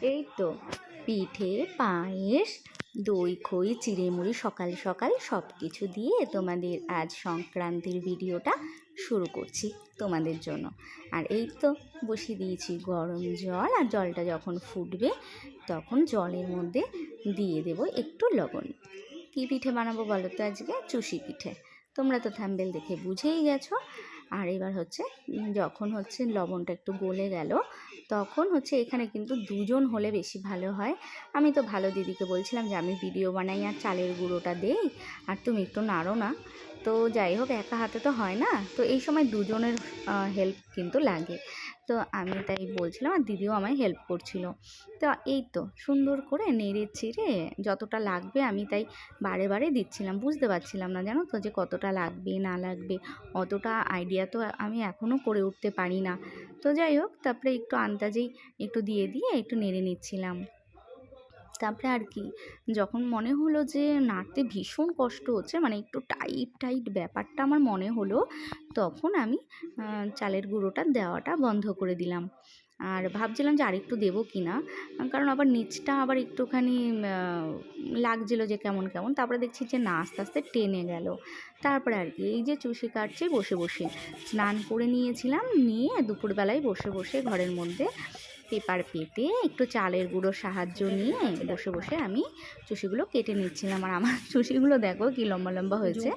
এই তো, পিঠে, পায়েস, দই, খই, চিড়েমুড়ি, সকাল সকাল সব কিছু দিয়ে তোমাদের আজ সংক্রান্তির ভিডিওটা শুরু করছি তোমাদের জন্য। আর এই তো বসিয়ে দিয়েছি গরম জল, আর জলটা যখন ফুটবে তখন জলের মধ্যে দিয়ে দেবো একটু লবণ। কী পিঠে বানাবো বলো তো আজকে? চুষি পিঠে। তোমরা তো থাম্বেল দেখে বুঝেই গেছো। আর এবার হচ্ছে যখন হচ্ছে লবণটা একটু গলে গেল তখন হচ্ছে এখানে কিন্তু দুজন হলে বেশি ভালো হয়। আমি তো ভালো দিদিকে বলছিলাম যে, আমি ভিডিও বানাই আর চালের গুঁড়োটা দেই, আর তুমি একটু নাড়ো না। তো যাই হোক, একা হাতে তো হয় না। তো এই সময় দুজনের হেল্প কিন্তু লাগে। তো আমি তাই বলছিলাম, আর দিদিও আমায় হেল্প করছিল। তো এই তো সুন্দর করে নেড়ে চেড়ে যতটা লাগবে আমি তাই বারে বারে দিচ্ছিলাম। বুঝতে পারছিলাম না জানো তো যে কতটা লাগবে, না লাগবে, অতটা আইডিয়া তো আমি এখনও করে উঠতে পারি না। তো যাই হোক, তারপরে একটু আন্দাজেই একটু দিয়ে দিয়ে একটু নেড়ে নিচ্ছিলাম। তারপরে আর কি, যখন মনে হলো যে নাড়তে ভীষণ কষ্ট হচ্ছে মানে একটু টাইট টাইট ব্যাপারটা আমার মনে হলো, তখন আমি চালের গুঁড়োটা দেওয়াটা বন্ধ করে দিলাম। আর ভাবছিলাম যে আরেকটু দেবো কি না কারণ আবার নিচটা আবার একটুখানি লাগছিল যে কেমন কেমন, তারপরে দেখছি যে না, আস্তে আস্তে টেনে গেল। তারপরে আর কি, এই যে চুষি কাটছে, বসে বসে, স্নান করে নিয়েছিলাম, নিয়ে দুপুরবেলায় বসে বসে ঘরের মধ্যে পেপার পেতে একটু চালের গুঁড়োর সাহায্য নিয়ে বসে বসে আমি চুষিগুলো কেটে নিচ্ছিলাম। আর আমার চুষিগুলো দেখো কি লম্বা লম্বা হয়েছে।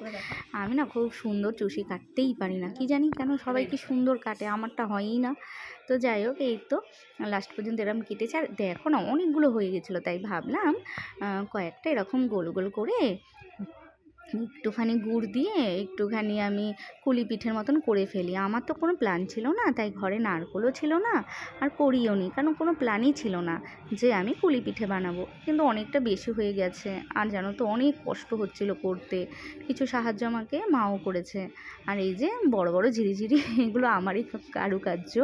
আমি না খুব সুন্দর চুষি কাটতেই পারি না। কি জানি কেন সবাই কি সুন্দর কাটে আমারটা হয়ই না। তো যাই হোক এই তো লাস্ট পর্যন্ত এরকম কেটেছে। আর দেখো না অনেকগুলো হয়ে গেছিল তাই ভাবলাম কয়েকটা এরকম গোল গোল করে একটুখানি গুড় দিয়ে একটুখানি আমি কুলি পিঠের মতন করে ফেলি। আমার তো কোনো প্ল্যান ছিল না, তাই ঘরে নারকোলও ছিল না আর করিও নি কারণ কোনো প্ল্যানই ছিল না যে আমি কুলি পিঠে বানাবো। কিন্তু অনেকটা বেশি হয়ে গেছে। আর জানো তো, অনেক কষ্ট হচ্ছিল করতে। কিছু সাহায্য আমাকে মাও করেছে। আর এই যে বড় বড় ঝিরিঝিরি, এগুলো আমারই কারুকার্য।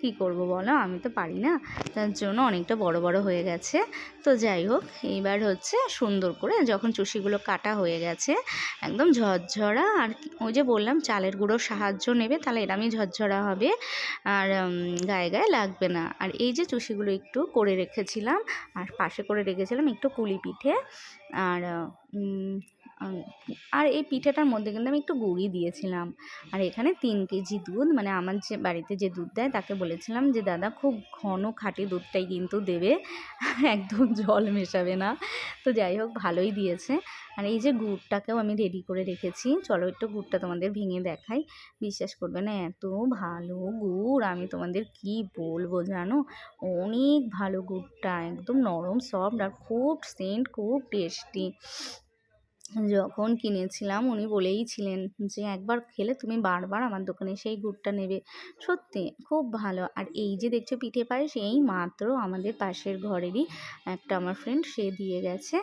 কী করব বলো? আমি তো পারি না। তার জন্য অনেকটা বড় বড় হয়ে গেছে। তো যাই হোক, এইবার হচ্ছে সুন্দর করে যখন চুষিগুলো কাটা হয়ে গেছে একদম ঝরঝরা আর ওই যে বললাম, চালের গুঁড়োর সাহায্য নেবে, তাহলে এরমই ঝরঝরা হবে আর গায়ে গায়ে লাগবে না। আর এই যে চুষিগুলো একটু করে রেখেছিলাম, আর পাশে করে রেখেছিলাম একটু পুলি পিঠে। আর আর এই পিঠেটার মধ্যে কিন্তু আমি একটু গুড়ি দিয়েছিলাম। আর এখানে তিন কেজি দুধ মানে আমার যে বাড়িতে যে দুধ দেয় তাকে বলেছিলাম যে, দাদা, খুব ঘন খাঁটি দুধটাই কিন্তু দেবে। একদম জল মেশাবে না। তো যাই হোক, ভালোই দিয়েছে। আর এই যে গুড়টাকেও আমি রেডি করে রেখেছি। চলো একটু গুড়টা তোমাদের ভেঙে দেখাই। বিশ্বাস করবে না, এত ভালো গুড়। আমি তোমাদের কি বলব জানো? অনেক ভালো গুড়টা, একদম নরম, সফট, আর খুব সেন্ট খুব টেস্টি যখন কিনেছিলাম, উনি বলেই ছিলেন যে, একবার খেলে তুমি বারবার আমার দোকানে সেই গুড়টা নেবে। সত্যি, খুব ভালো। আর এই যে দেখছ পিঠে পায়েস, এই মাত্র আমাদের পাশের ঘরেরই একটা আমার ফ্রেন্ড সে দিয়ে গেছে।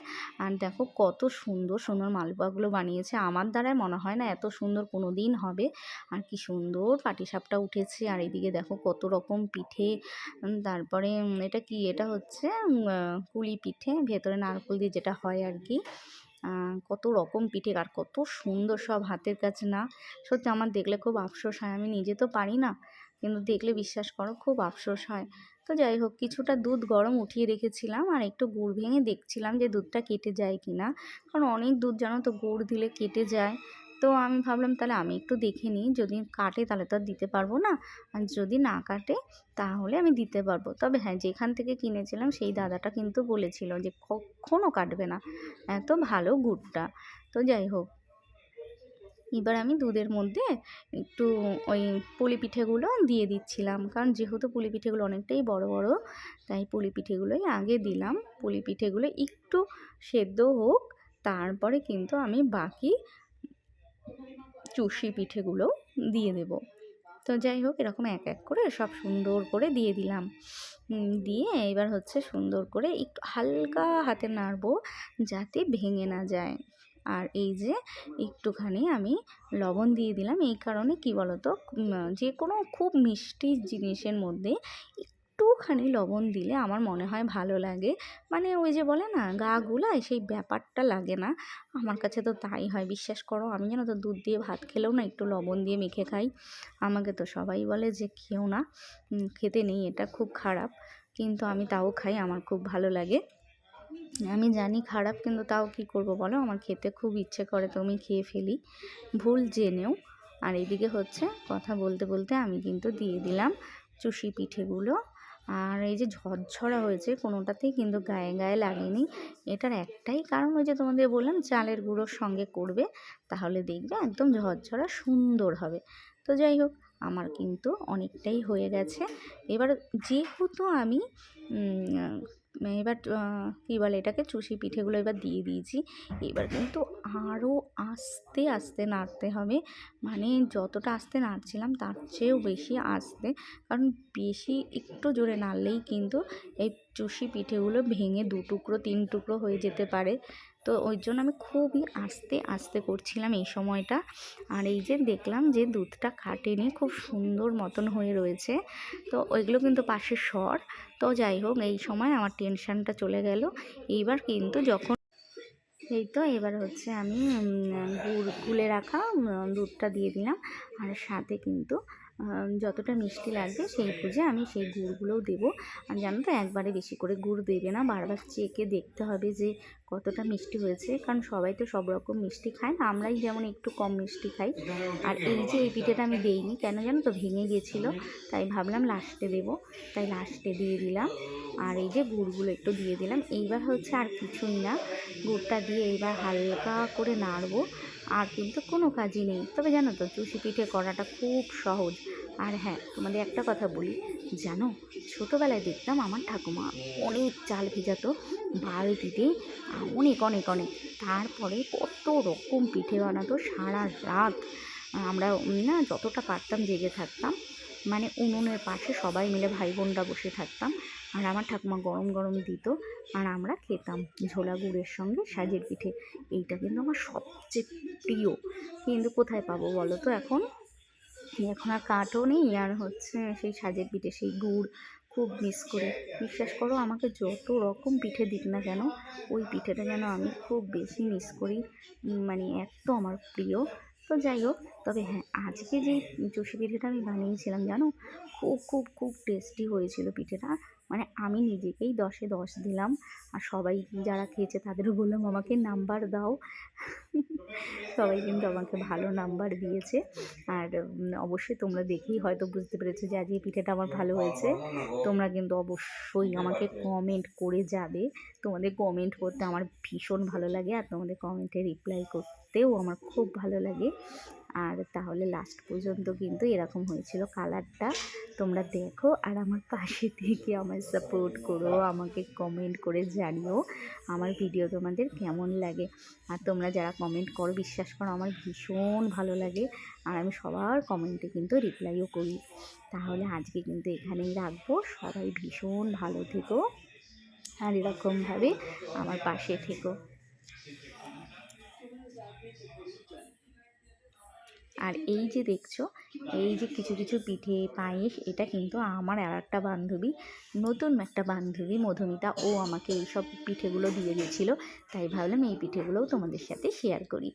আর দেখো কত সুন্দর সুন্দর মালপোয়াগুলো বানিয়েছে। আমার দ্বারাই মনে হয় না এত সুন্দর কোনো দিন হবে। আর কি সুন্দর পাটিসাপটা উঠেছে। আর এদিকে দেখো কত রকম পিঠে। তারপরে এটা কি? এটা হচ্ছে কুলি পিঠে। ভেতরে নারকেল দিয়ে যেটা হয় আর কি। কত রকম পিঠে আর কত সুন্দর সব হাতের কাছে না। সত্যি আমার দেখলে খুব আফসোস হয়। আমি নিজে তো পারি না, কিন্তু দেখলে বিশ্বাস করো খুব আফসোস হয়। তো যাই হোক, কিছুটা দুধ গরম উঠিয়ে রেখেছিলাম আর একটু গুড় ভেঙে দেখছিলাম যে দুধটা কেটে যায় কি না কারণ অনেক দুধ জানো তো, গুড় দিলে কেটে যায়। তো আমি ভাবলাম তাহলে আমি একটু দেখে নিই, যদি কাটে তাহলে তো আর দিতে পারব না। আর যদি না কাটে তাহলে আমি দিতে পারব। তবে হ্যাঁ যেখান থেকে কিনেছিলাম সেই দাদাটা কিন্তু বলেছিল যে কখনও কাটবে না। এত ভালো গুড়টা। তো যাই হোক, এবার আমি দুধের মধ্যে একটু ওই পুলি পিঠেগুলো দিয়ে দিচ্ছিলাম। কারণ যেহেতু পুলি পিঠেগুলো অনেকটাই বড় বড়, তাই পুলি পিঠেগুলোই আগে দিলাম। পুলি পিঠেগুলো একটু সেদ্ধ হোক, তারপরে কিন্তু আমি বাকি চুষি পিঠেগুলো দিয়ে দেব। তো যাই হোক, এরকম এক এক করে সব সুন্দর করে দিয়ে দিলাম। দিয়ে এবার হচ্ছে সুন্দর করে একটু হালকা হাতে নাড়বো যাতে ভেঙে না যায়। আর এই যে একটুখানি আমি লবণ দিয়ে দিলাম, এই কারণে কি বলতো যে কোনো খুব মিষ্টি জিনিসের মধ্যে একটুখানি লবণ দিলে আমার মনে হয় ভালো লাগে। মানে ওই যে বলে না, গা গুলায় সেই ব্যাপারটা লাগে না। আমার কাছে তো তাই হয়, বিশ্বাস করো। আমি যেন তো দুধ দিয়ে ভাত খেলেও না একটু লবণ দিয়ে মেখে খাই। আমাকে তো সবাই বলে যে খেও না। খেতে নেই, এটা খুব খারাপ। কিন্তু আমি তাও খাই, আমার খুব ভালো লাগে। আমি জানি খারাপ, কিন্তু তাও কি করব বলো? আমার খেতে খুব ইচ্ছে করে তো আমি খেয়ে ফেলি। ভুল জেনেও। আর এদিকে হচ্ছে, কথা বলতে বলতে আমি কিন্তু দিয়ে দিলাম চুষি পিঠেগুলো। আর এই যে ঝরঝরা হয়েছে, কোনোটাতেই কিন্তু গায়ে গায়ে লাগেনি। এটার একটাই কারণ ওই যে তোমাদের বললাম, চালের গুঁড়োর সঙ্গে করবে, তাহলে দেখবে একদম ঝরঝরা সুন্দর হবে। তো যাই হোক, আমার কিন্তু অনেকটাই হয়ে গেছে। এবার যেহেতু আমি এবার কী বলে এটাকে? চুষি পিঠেগুলো এবার দিয়ে দিয়েছি। এবার কিন্তু আরও আস্তে আস্তে নাড়তে হবে। মানে যতটা আস্তে নাড়ছিলাম, তার চেয়েও বেশি আস্তে। কারণ বেশি একটু জোরে নাড়লেই কিন্তু এই চুষি পিঠেগুলো ভেঙে দু টুকরো, তিন টুকরো হয়ে যেতে পারে। তো ওই জন্য আমি খুবই আস্তে আস্তে করছিলাম এই সময়টা। আর এই যে দেখলাম যে দুধটা কাটেনি খুব সুন্দর মতন হয়ে রয়েছে। তো ওইগুলো কিন্তু পাশে স্বর তো যাই হোক, এই সময় আমার টেনশানটা চলে গেল। এইবার কিন্তু যখন এই তো এবার হচ্ছে আমি গুড়, গুলে রাখা দুধটা দিয়ে দিলাম। আর সাথে কিন্তু যতটা মিষ্টি লাগবে সেই বুঝে আমি সেই গুড়গুলোও দেবো। আর জানো তো, একবারে বেশি করে গুড় দেবে না, বারবার চেকে দেখতে হবে যে কতটা মিষ্টি হয়েছে, কারণ সবাই তো সব রকম মিষ্টি খায় না, আমরাই যেমন একটু কম মিষ্টি খাই। আর এই যে এই পিঠেটা আমি দেইনি, কেন জানো তো, ভেঙে গিয়েছিল তাই ভাবলাম লাস্টে দেবো, তাই লাস্টে দিয়ে দিলাম। আর এই যে গুড়গুলো একটু দিয়ে দিলাম, এইবার হচ্ছে আর কিছুই না, গুড়টা দিয়ে এইবার হালকা করে নাড়বো, আর কিন্তু কোনো কাজই নেই। তবে জানো তো চুষি পিঠে করাটা খুব সহজ। আর হ্যাঁ তোমাদের একটা কথা বলি। জানো, ছোটোবেলায় দেখতাম আমার ঠাকুমা অনেক চাল ভেজাতো বালতিতে অনেক অনেক অনেক। তারপরে কত রকম পিঠে বানাতো সারা রাত। আমরা না, যতটা পারতাম জেগে থাকতাম। মানে উনুনের পাশে সবাই মিলে ভাই বোনরা বসে থাকতাম। আর আমার ঠাকুমা গরম গরম দিত, আর আমরা খেতাম ঝোলা গুড়ের সঙ্গে সাজের পিঠে। এইটা কিন্তু আমার সবচেয়ে প্রিয়। কিন্তু কোথায় পাবো বলো তো এখন? এখন আর কাঠও নেই আর হচ্ছে সেই সাজের পিঠে সেই গুড় খুব মিস করি। বিশ্বাস করো, আমাকে যত রকম পিঠে দিক না কেন, ওই পিঠেটা যেন আমি খুব বেশি মিস করি মানে এত আমার প্রিয়। তো যাই হোক, তবে হ্যাঁ আজকে যে চষি পিঠেটা আমি বানিয়েছিলাম জানো, খুব খুব খুব টেস্টি হয়েছিল পিঠেটা। মানে আমি নিজেকেই দশে দশ দিলাম। আর সবাই যারা খেয়েছে তাদেরও বললাম, আমাকে নাম্বার দাও। সবাই কিন্তু আমাকে ভালো নাম্বার দিয়েছে। আর অবশ্যই তোমরা দেখেই হয়তো বুঝতে পেরেছ যে আজ এই পিঠেটা আমার ভালো হয়েছে। তোমরা কিন্তু অবশ্যই আমাকে কমেন্ট করে যাবে। তোমাদের কমেন্ট করতে আমার ভীষণ ভালো লাগে আর তোমাদের কমেন্টে রিপ্লাই করতেও আমার খুব ভালো লাগে। আর তাহলে লাস্ট পর্যন্ত কিন্তু এরকম হয়েছিল কালারটা তোমরা দেখো আর আমার পাশে থেকে আমার সাপোর্ট করো, আমাকে কমেন্ট করে জানিও আমার ভিডিও তোমাদের কেমন লাগে। আর তোমরা যারা কমেন্ট করো, বিশ্বাস করো আমার ভীষণ ভালো লাগে আর আমি সবার কমেন্টে কিন্তু রিপ্লাইও করি। তাহলে আজকে কিন্তু এখানেই রাখব। সবাই ভীষণ ভালো থেকো। আর এরকমভাবে আমার পাশে থেকো। আর এই যে দেখছ, এই যে কিছু কিছু পিঠে, পায়েস, এটা কিন্তু আমার আর একটা বান্ধবী, নতুন একটা বান্ধবী মধুমিতা, ও আমাকে এইসব পিঠেগুলো দিয়ে গেছিল, তাই ভাবলাম এই পিঠেগুলোও তোমাদের সাথে শেয়ার করি।